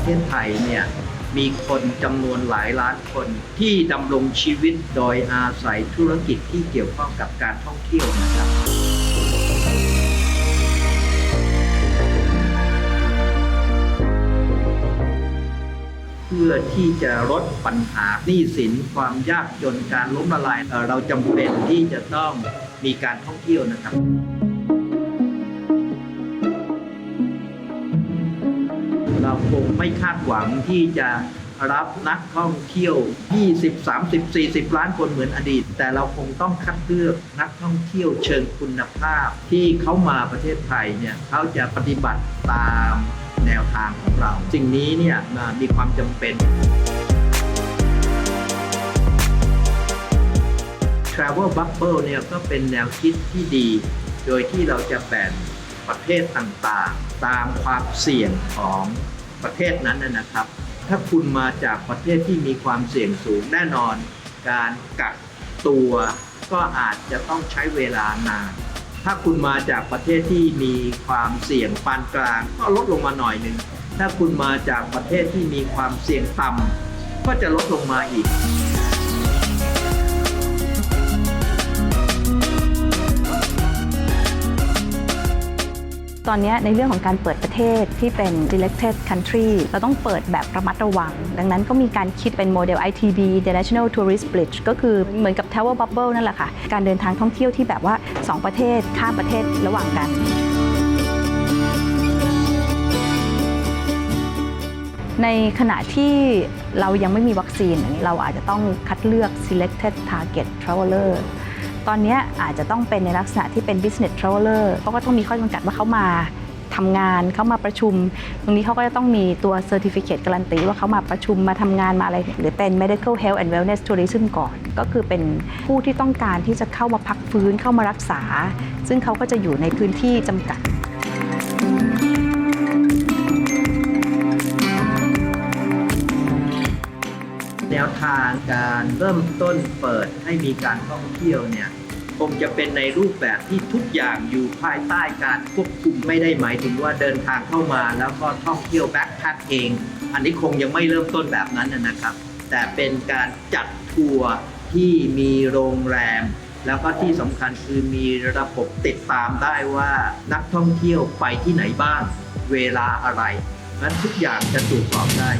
ประเทศไทยเนี่ยมีคนจำนวนหลายล้านคนที่ดำรงชีวิตโดยอาศัยธุรกิจที่เกี่ยวข้องกับการท่องเที่ยวนะครับ เพื่อที่จะลดปัญหาหนี้สินความยากจนการล้มละลาย เราจำเป็นที่จะต้องมีการท่องเที่ยวนะครับ เราคงไม่คาดหวังที่จะรับนักท่องเที่ยว 20 30 40 ล้านคนเหมือนอดีต แต่เราคงต้องคัดเลือกนักท่องเที่ยวเชิงคุณภาพ ที่เขามาประเทศไทยเนี่ยเขาจะปฏิบัติตามแนวทางของเรา สิ่งนี้เนี่ยมีความจำเป็น Travel Bubble เนี่ยก็เป็นแนวคิดที่ดี โดยที่เราจะแบ่งประเทศต่างๆ ตามความเสี่ยงของ ประเทศนั้นนะครับ ถ้าคุณมาจากประเทศที่มีความเสี่ยงสูงแน่นอน การกักตัวก็อาจจะต้องใช้เวลานาน ถ้าคุณมาจากประเทศที่มีความเสี่ยงปานกลาง ก็ลดลงมาหน่อยหนึ่ง ถ้าคุณมาจากประเทศที่มีความเสี่ยงต่ำก็จะลดลงมาอีก ตอนนี้ในเรื่องของการเปิดประเทศที่เป็น selected country เราต้องเปิดแบบระมัดระวัง ดังนั้นก็มีการคิดเป็นโมเดล ITB International Tourist Bridge ก็คือเหมือนกับ Tower Bubble นั่นแหละค่ะ การเดินทางท่องเที่ยวที่แบบว่า 2 ประเทศข้ามประเทศระหว่างกันในขณะที่เรายังไม่มีวัคซีนเราอาจจะต้องคัดเลือก selected target traveler ตอนนี้อาจจะต้องเป็นในลักษณะที่เป็น business traveler เขาก็ต้องมีข้อจำกัดว่าเขามาทำงานเขามาประชุม ตรงนี้เขาก็จะต้องมีตัว certificate การันตีว่าเขามาประชุมมาทำงานมาอะไร หรือเป็น medical health and wellness tourism ก่อน ก็คือเป็นผู้ที่ต้องการที่จะเข้ามาพักฟื้นเข้ามารักษา ซึ่งเขาก็จะอยู่ในพื้นที่จำกัด แนวทางการเริ่มต้นเปิดให้มีการท่องเที่ยวเนี่ยคงจะเป็นในรูปแบบที่ทุกอย่างอยู่ภายใต้การควบคุมไม่ได้หมายถึงว่าเดินทางเข้ามาแล้วก็ท่องเที่ยวแบ็คแพคเอง อันนี้คงยังไม่เริ่มต้นแบบนั้นนะนะครับ แต่เป็นการจัดทัวร์ที่มีโรงแรม แล้วก็ที่สำคัญคือมีระบบติดตามได้ว่านักท่องเที่ยวไปที่ไหนบ้าง เวลาอะไรนั้นทุกอย่างจะตรวจสอบได้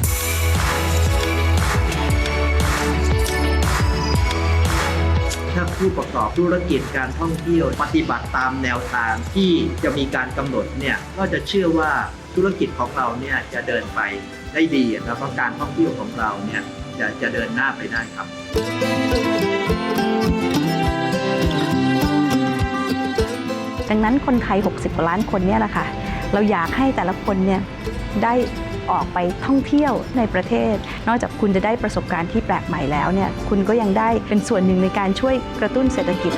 ผู้ประกอบธุรกิจการท่องเที่ยว ปฏิบัติตามแนวทางที่จะมีการกำหนดเนี่ยก็จะเชื่อว่าธุรกิจของเราเนี่ยจะเดินไปได้ดีแล้วก็การท่องเที่ยวของเราเนี่ยจะจะเดินหน้าไปได้ครับ ดังนั้นคนไทย 60 ล้านคนเนี่ยแหละค่ะ เราอยากให้แต่ละคนเนี่ยได้ ออกไปท่องเที่ยวในประเทศ นอกจากคุณจะได้ประสบการณ์ที่แปลกใหม่แล้วเนี่ยคุณก็ยังได้เป็นส่วนหนึ่งในการช่วยกระตุ้นเศรษฐกิจ